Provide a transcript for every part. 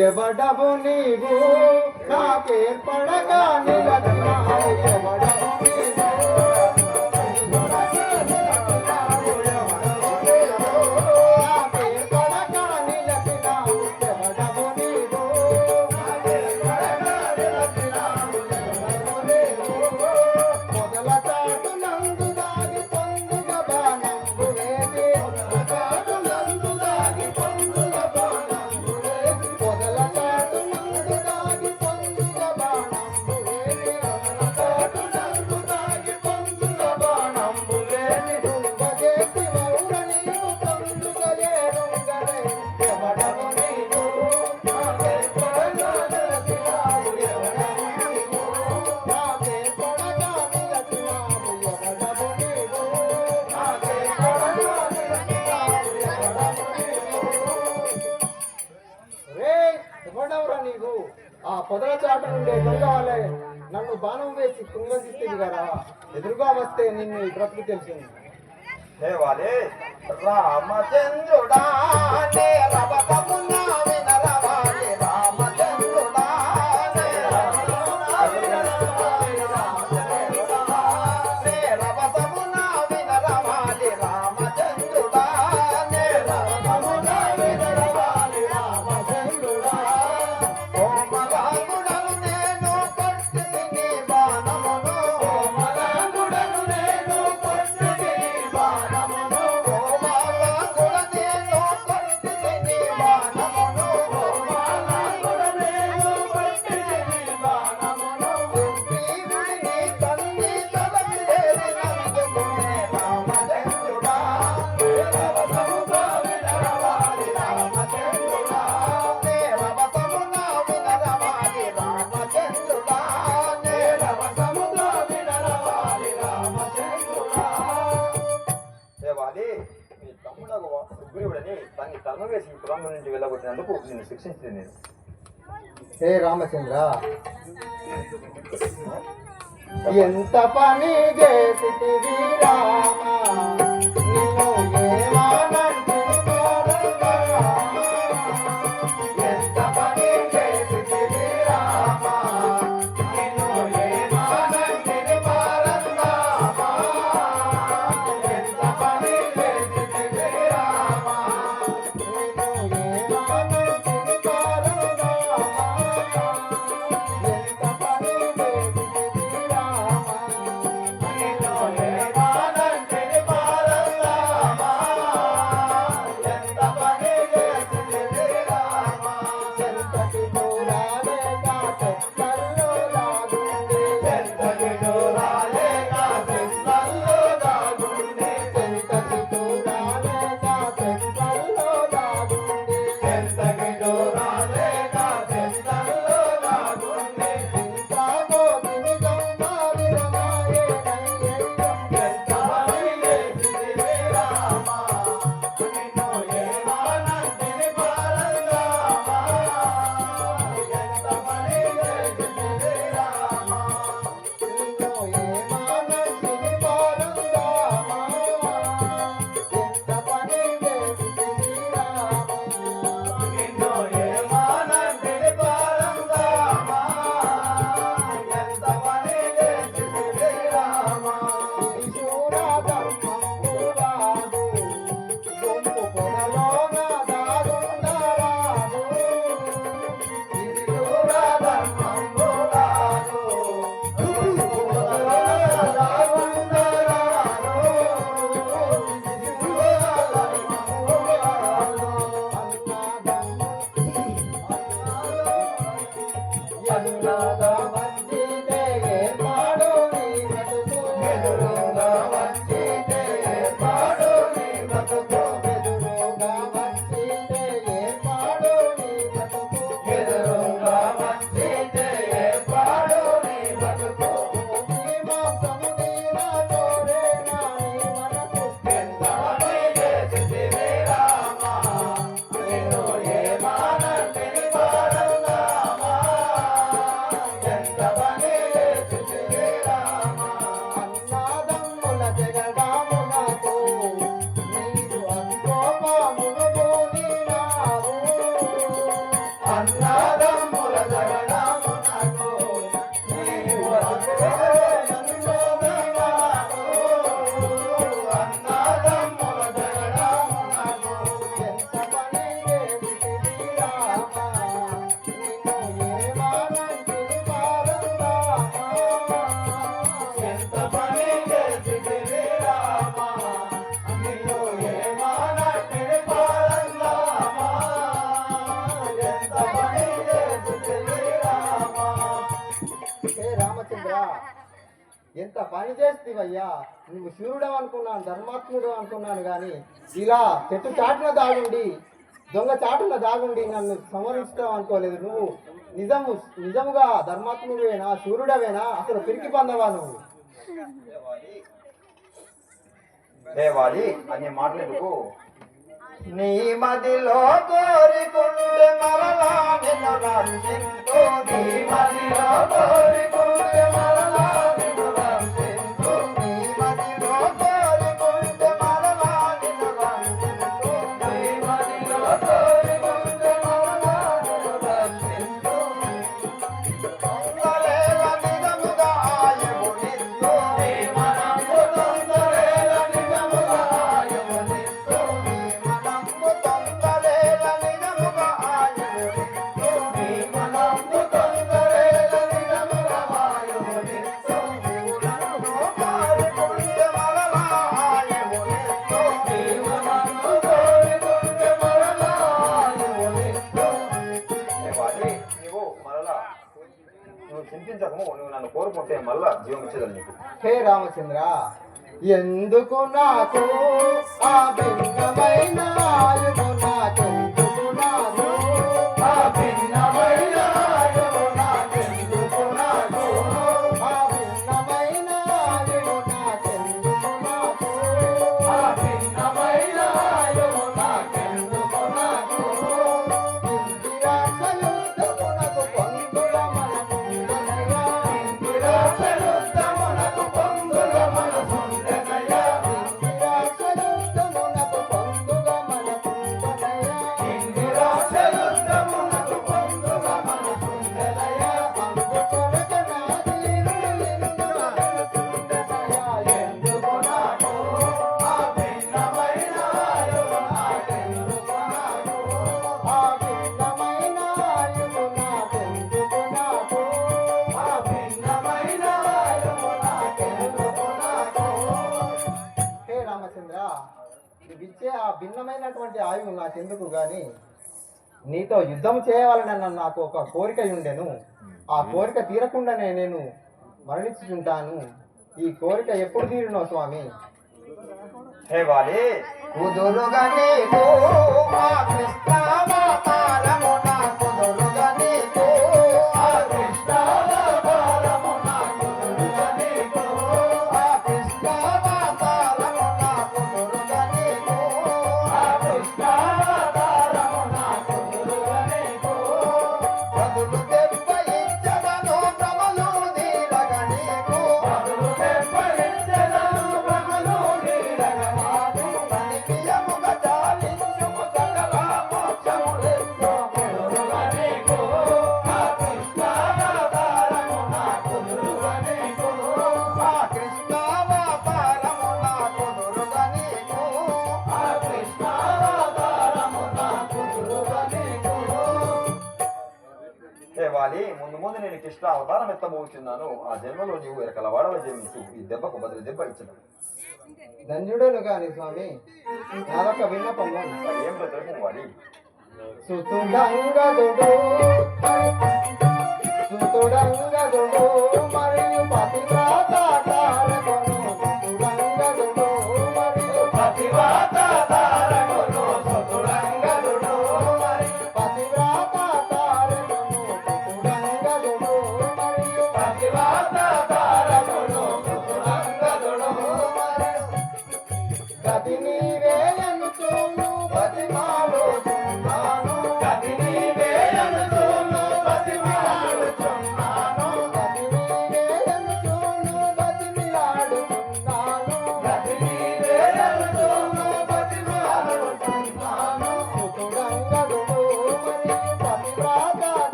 ఎవడవు నీవు? నా నాకేర్పడగా నిలకడా ఎవడవు నీవు? నాకు బాణం వేసి కుంగందిస్తుంది కదా ఎదురుగా వస్తే నిన్ను బ్రతుకు తెలిసింది. దేవాలే రామచంద్రుడా శరీరం నుంచి వెళ్ళగొట్టినందుకు నేను శిక్షించింది నేను. హే రామచంద్ర? ఎంత పని చేసి రామా? నువ్వు శూరుడు అనుకున్నాను ధర్మాత్ముడు అనుకున్నాను కానీ ఇలా చెట్టు చాటున దాగుండి దొంగ చాటున దాగుండి నన్ను సంహరిస్తావు అనుకోలేదు నువ్వు నిజము నిజముగా ధర్మాత్ముడివేనా శూరుడవేనా? అసలు పిరికి పొందవా నువ్వు? దేవాలి అనే మాటలకు నీ మదిలో కోరికుండే మరలా నిన్ను రక్షించు నీ మదిలో కోరికుండే మరలా కోరుకుంటే మళ్ళా జీవం ఇచ్చేదాన్ని నీకు హే రామచంద్ర ఎందుకు నాకు ఆ భిన్నమైన భిన్నమైనటువంటి ఆయువు నాకెందుకు గాని నీతో యుద్ధం చేయవాలని నాకు ఒక కోరిక ఉండెను. ఆ కోరిక తీరకుండానే నేను మరణించుకుంటాను ఈ కోరిక ఎప్పుడు తీరునో స్వామి? హే వాలి. కుదురుగా హే వాలి ముందు ముందు నేను కృష్ణ అవతారం ఎత్తబోతున్నాను ఆ జన్మలో నీవు ఎరకల వాడవ జన్మించు. ఈ దెబ్బకు బదులు దెబ్బ ఇచ్చిన ధన్యుడను గాని స్వామి నాదొక విన్నపము ఏం బ్రతకము వాలి సుతుడంగదుడు సుతుడంగదుడు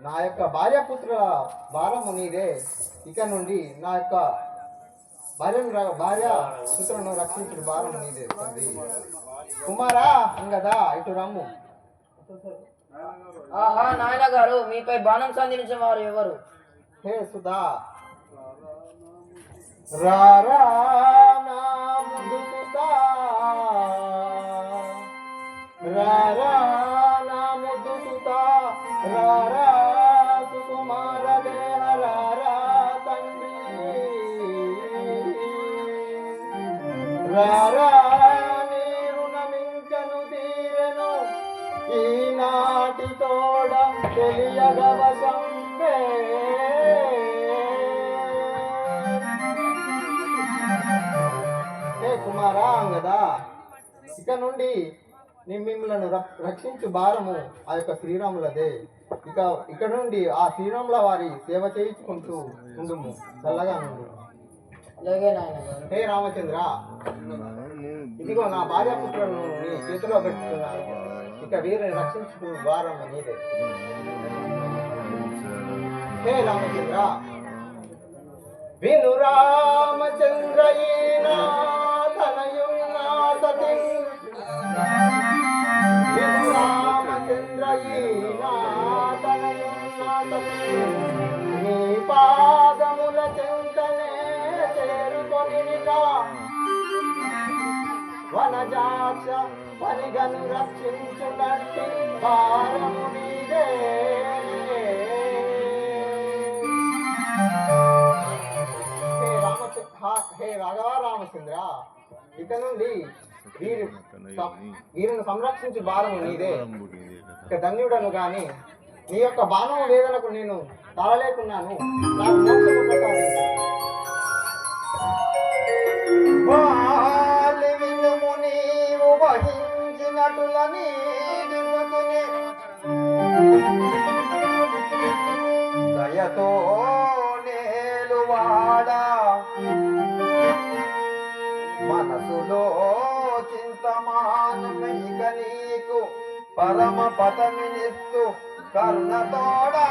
నా యొక్క భార్యాపుత్రుల భారము నీదే. ఇక నుండి నా యొక్క భార్యను భార్య పుత్రులను రక్షించిన భారం నీదే తండ్రి. కుమారా అంగదా ఇటు రమ్ము. ఆహా నాయన గారు మీపై బాణం సంధించిన వారు ఎవరు? హే సుధా. రారా రారా రారా సుకుమార దేహ రారా తండ్రి. రారా నీ తీరెను. ఈనాటి తోడ తెలియగవసంబే కుమారా అంగదా? ఇక నుండి మిమ్మలను రక్- రక్షించు భారము ఆ యొక్క శ్రీరాములదే. ఇక ఇక్కడ నుండి ఆ శ్రీరాముల వారి సేవ చేయించుకుంటూ ఉండుము. చల్లగా నుండు హే రామచంద్ర. ఇదిగో నా భార్యాపుత్రులను నీ చేతిలో పెట్టుకున్నాను. ఇక వీరిని రక్షించు భారం నీదే. హే రామచంద్ర. విను రామచంద్ర ఈనా నీ పాదముల చెంతనే చేరుకొనిగా వనజాక్ష పరిగను రక్షించునట్టి భారము నీదే హే రామచ- హే రాఘవ రామచంద్ర. ఇక నుండి వీరి వీరిని సంరక్షించు భారము నీదే. ఇక ధన్యుడను గాని నీ యొక్క బాణం వేదనకు నేను తాళలేకున్నాను నాకు మోక్షము పరమ పదమినిస్తూ కర్ణతోడా